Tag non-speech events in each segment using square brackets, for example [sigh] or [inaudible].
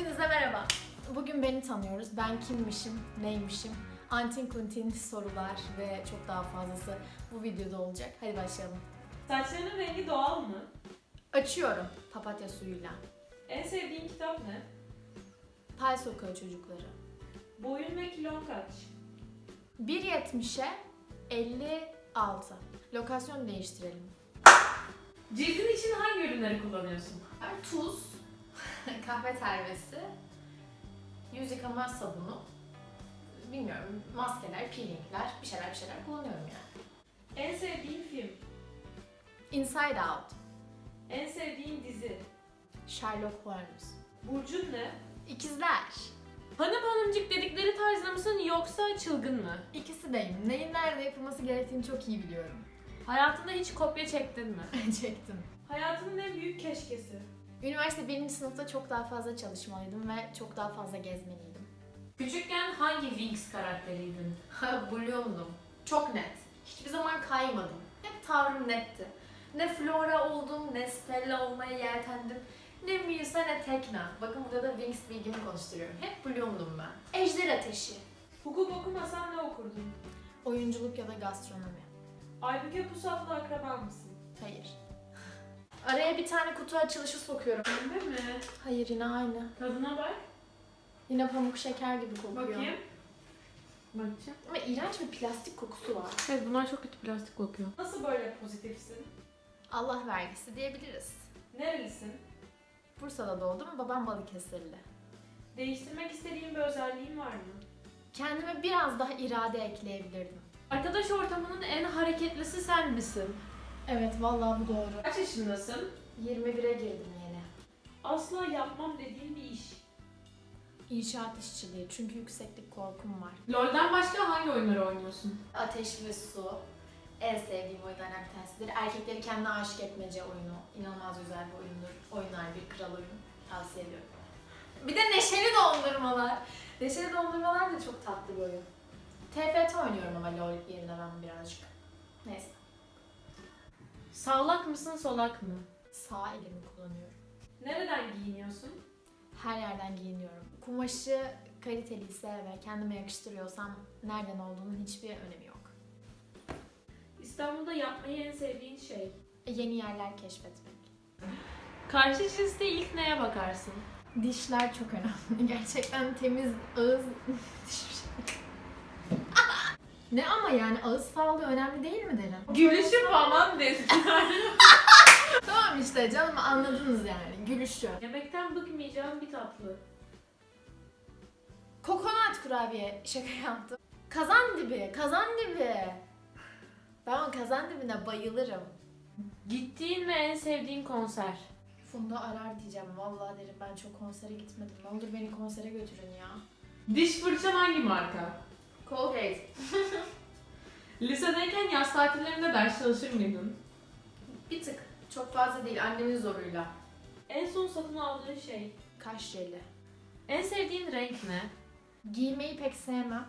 Hepinize merhaba. Bugün beni tanıyoruz. Ben kimmişim, neymişim? Antin kuntin sorular ve çok daha fazlası bu videoda olacak. Hadi başlayalım. Saçlarının rengi doğal mı? Açıyorum papatya suyuyla. En sevdiğin kitap ne? Pay Sokağı Çocukları. Boyun ve kilon kaç? 1.70'e 56. Lokasyon değiştirelim. Cildin için hangi ürünleri kullanıyorsun? Tuz, [laughs] kahve telvesi, yüz yıkama sabunu, bilmiyorum maskeler, peelingler, bir şeyler bir şeyler kullanıyorum yani. En sevdiğin film? Inside Out, En sevdiğin dizi? Sherlock Holmes. Burcun ne? İkizler. Hanım hanımcık dedikleri tarzda mısın yoksa çılgın mı? İkisi deyim. Neyin nerede yapılması gerektiğini çok iyi biliyorum. Hayatında hiç kopya çektin mi? [laughs] Çektim. Hayatının en büyük keşkesi? Üniversite birinci sınıfta çok daha fazla çalışmalıydım ve çok daha fazla gezmeliydim. Küçükken hangi Winx karakteriydin? Ha, [laughs] Bloom'dum. Çok net. Hiçbir zaman kaymadım. Hep tavrım netti. Ne Flora oldum, ne Stella olmaya yeltendim. Ne Musa ne Tekna. Bakın burada da Wings bilgimi konuşturuyorum. Hep Bloom'dum ben. Ejder Ateşi. Hukuk okumasan ne okurdun? Oyunculuk ya da gastronomi. Aybüke Pusat'la akraba mısın? Hayır. Araya bir tane kutu açılışı sokuyorum. Pembe mi? Hayır yine aynı. Tadına bak. Yine pamuk şeker gibi kokuyor. Bakayım. Bakacağım. Ama iğrenç bir plastik kokusu var. Evet bunlar çok kötü plastik kokuyor. Nasıl böyle pozitifsin? Allah vergisi diyebiliriz. Nerelisin? Bursa'da doğdum, babam Balıkesirli. Değiştirmek istediğin bir özelliğin var mı? Kendime biraz daha irade ekleyebilirdim. Arkadaş ortamının en hareketlisi sen misin? Evet, vallahi bu doğru. Kaç yaşındasın? 21'e girdim yeni. Asla yapmam dediğin bir iş. İnşaat işçiliği çünkü yükseklik korkum var. LoL'den başka hangi oyunları oynuyorsun? Ateş ve Su en sevdiğim oyunlardan bir tanesidir. Erkekleri kendine aşık etmece oyunu. İnanılmaz güzel bir oyundur. Oyunlar bir kral oyun. Tavsiye ediyorum. Bir de Neşeli Dondurmalar. Neşeli Dondurmalar da çok tatlı bir oyun. TFT oynuyorum ama LoL yerine ben birazcık. Neyse. Sağlak mısın solak mı? Sağ elimi kullanıyorum. Nereden giyiniyorsun? Her yerden giyiniyorum. Kumaşı kaliteliyse ve kendime yakıştırıyorsam nereden olduğunun hiçbir önemi yok. İstanbul'da yapmayı en sevdiğin şey? Yeni yerler keşfetmek. Karşı cinste ilk neye bakarsın? Dişler çok önemli. [laughs] Gerçekten temiz ağız [laughs] müthiş bir şey. Ne ama yani ağız sağlığı önemli değil mi Derin? Gülüşü falan dedim. [laughs] Tamam işte canım anladınız yani gülüşü. Yemekten bıkmayacağım bir tatlı. Kokonat kurabiye şaka yaptım. Kazan dibi, kazan dibi. Ben o kazan dibine bayılırım. Gittiğin ve en sevdiğin konser? Funda arar diyeceğim. Vallahi derim ben çok konsere gitmedim. Ne olur beni konsere götürün ya. Diş fırçan hangi marka? Colgate. [laughs] Lisedeyken yaz tatillerinde ders çalışır mıydın? Bir tık. Çok fazla değil annemin zoruyla. En son satın aldığın şey? Kaş jeli. En sevdiğin renk ne? Giymeyi pek sevmem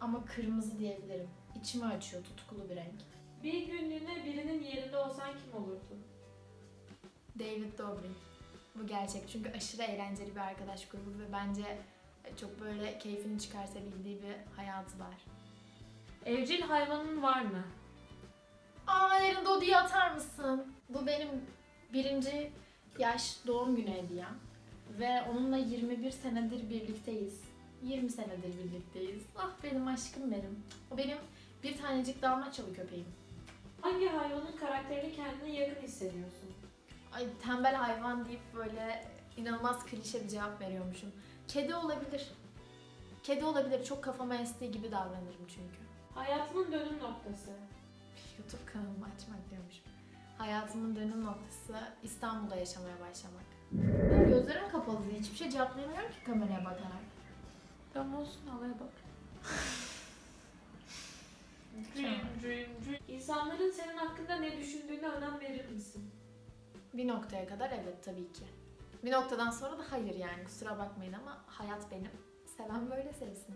ama kırmızı diyebilirim. İçimi açıyor tutkulu bir renk. Bir günlüğüne birinin yerinde olsan kim olurdun? David Dobrik. Bu gerçek çünkü aşırı eğlenceli bir arkadaş grubu ve bence çok böyle keyfini çıkartabildiği bir hayatı var. Evcil hayvanın var mı? Aa Erin Dodi'yi atar mısın? Bu benim birinci yaş doğum günü hediyem. Ve onunla 21 senedir birlikteyiz. 20 senedir birlikteyiz. Ah benim aşkım benim. O benim bir tanecik dalmaçyalı köpeğim. Hangi hayvanın karakterini kendine yakın hissediyorsun? Ay tembel hayvan deyip böyle inanılmaz klişe bir cevap veriyormuşum. Kedi olabilir. Kedi olabilir. Çok kafama estiği gibi davranırım çünkü. Hayatının dönüm noktası. YouTube kanalımı açmak diyormuşum. Hayatımın dönüm noktası İstanbul'da yaşamaya başlamak. Ben gözlerim kapalı. Hiçbir şey cevaplayamıyorum ki kameraya bakarak. Tamam olsun havaya bak. Dream, dream, dream. İnsanların senin hakkında ne düşündüğüne önem verir misin? Bir noktaya kadar evet tabii ki. Bir noktadan sonra da hayır yani kusura bakmayın ama hayat benim. Seven böyle sevsin.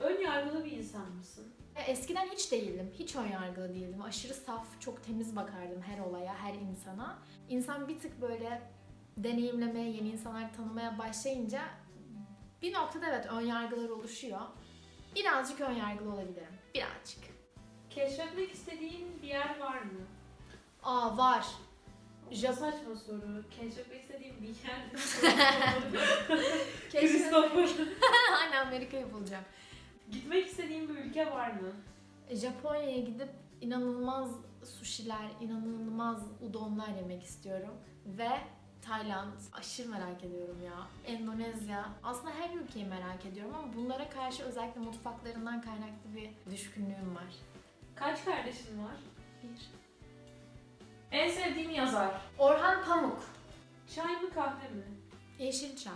Ön yargılı bir insan mısın? Ya Eskiden hiç değildim. Hiç önyargılı değildim. Aşırı saf, çok temiz bakardım her olaya, her insana. İnsan bir tık böyle deneyimlemeye, yeni insanlar tanımaya başlayınca bir noktada evet ön yargılar oluşuyor. Birazcık ön yargılı olabilirim. Birazcık. Keşfetmek istediğin bir yer var mı? Aa var. Saçma soru. Keşfetmek istediğin bir yer [laughs] Christopher. [laughs] Aynen Amerika'yı bulacağım. Gitmek istediğin bir ülke var mı? Japonya'ya gidip inanılmaz sushiler, inanılmaz udonlar yemek istiyorum. Ve Tayland aşırı merak ediyorum ya. Endonezya. Aslında her ülkeyi merak ediyorum ama bunlara karşı özellikle mutfaklarından kaynaklı bir düşkünlüğüm var. Kaç kardeşin var? Bir. En sevdiğin yazar? Orhan Pamuk. Çay mı kahve mi? Yeşil çay.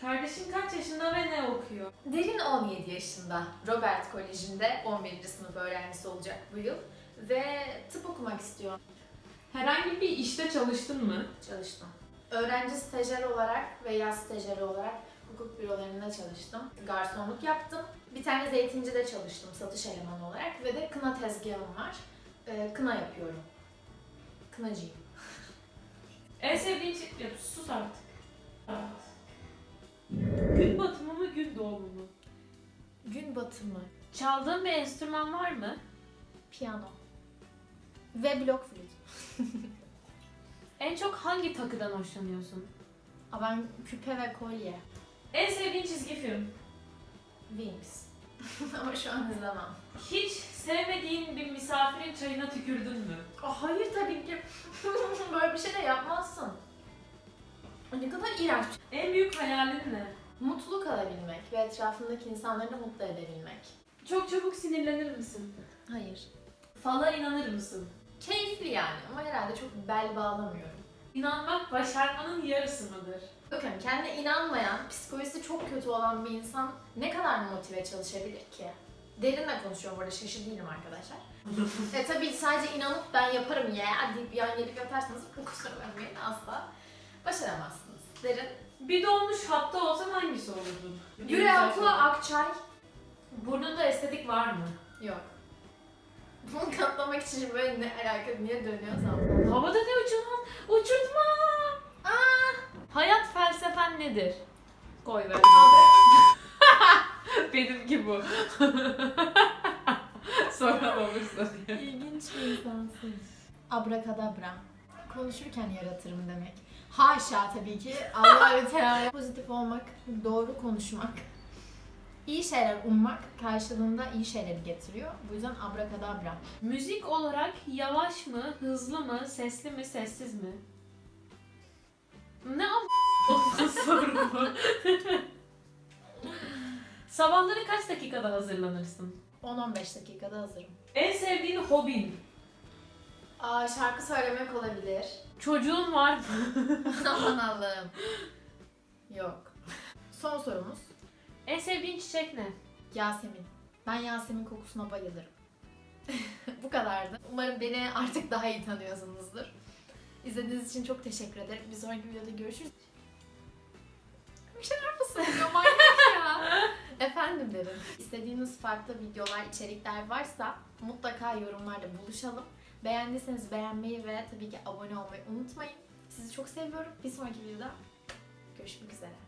Kardeşin kaç yaşında ve ne okuyor? Derin 17 yaşında. Robert Koleji'nde 11. sınıf öğrencisi olacak bu yıl. Ve tıp okumak istiyor. Herhangi bir işte çalıştın mı? Çalıştım. Öğrenci stajyer olarak ve yaz stajyeri olarak hukuk bürolarında çalıştım. Garsonluk yaptım. Bir tane zeytincide çalıştım satış elemanı olarak ve de kına tezgahım var. Ee, kına yapıyorum. Kınacıyım. [laughs] En sevdiğin şey... Ya sus artık. Gün batımı mı gün doğumu mu? Gün batımı, Çaldığın bir enstrüman var mı? piyano ve blok flüt. En çok hangi takıdan hoşlanıyorsun? Aa, ben küpe ve kolye. En sevdiğin çizgi film? Wings. [laughs] Ama şu an izlemem. Hiç sevmediğin bir misafirin çayına tükürdün mü? Aa, hayır tabii ki. [laughs] Böyle bir şey de yapmazsın. Ay, Ne kadar iğrenç. En büyük hayalin ne? Mutlu kalabilmek ve etrafındaki insanları da mutlu edebilmek. Çok çabuk sinirlenir misin? Hayır. Fala inanır mısın? Keyifli yani ama herhalde çok bel bağlamıyorum. İnanmak başarmanın yarısı mıdır? Bakın kendine inanmayan, psikolojisi çok kötü olan bir insan ne kadar motive çalışabilir ki? Derinle konuşuyorum burada şaşı değilim arkadaşlar. [laughs] e tabii sadece inanıp ben yaparım ya deyip yan gelip yatarsanız [laughs] kusura bakmayın asla başaramazsınız. Derin. Bir dolmuş hatta olsan hangisi olurdun? Akla Akçay. Burnunda estetik var mı? Yok. Bunu katlamak için şimdi böyle ne alaka niye dönüyorsam. Havada ne uçurma? Uçurtma! Aa! Hayat felsefen nedir? Koy ver. [laughs] Benimki bu. [laughs] Soramamışsın. İlginç bir insansın. Abrakadabra. Konuşurken yaratırım demek. Haşa tabii ki. Allahü Teala. Pozitif olmak, doğru konuşmak, iyi şeyler ummak karşılığında iyi şeyleri getiriyor. Bu yüzden abrakadabra. Müzik olarak yavaş mı, hızlı mı, sesli mi, sessiz mi? Ne am- [laughs] soru [laughs] bu? Sabahları kaç dakikada hazırlanırsın? 10-15 dakikada hazırım. En sevdiğin hobin? Aa, şarkı söylemek olabilir. Çocuğun var mı? [laughs] Aman Allah'ım. Yok. Son sorumuz. En sevdiğin çiçek ne? Yasemin. Ben Yasemin kokusuna bayılırım. [laughs] Bu kadardı. Umarım beni artık daha iyi tanıyorsunuzdur. İzlediğiniz için çok teşekkür ederim. Bir sonraki videoda görüşürüz. Bir şeyler fısıldıyor manyak ya. [laughs] Efendim derim. İstediğiniz farklı videolar, içerikler varsa mutlaka yorumlarda buluşalım. Beğendiyseniz beğenmeyi ve tabii ki abone olmayı unutmayın. Sizi çok seviyorum. Bir sonraki videoda görüşmek üzere.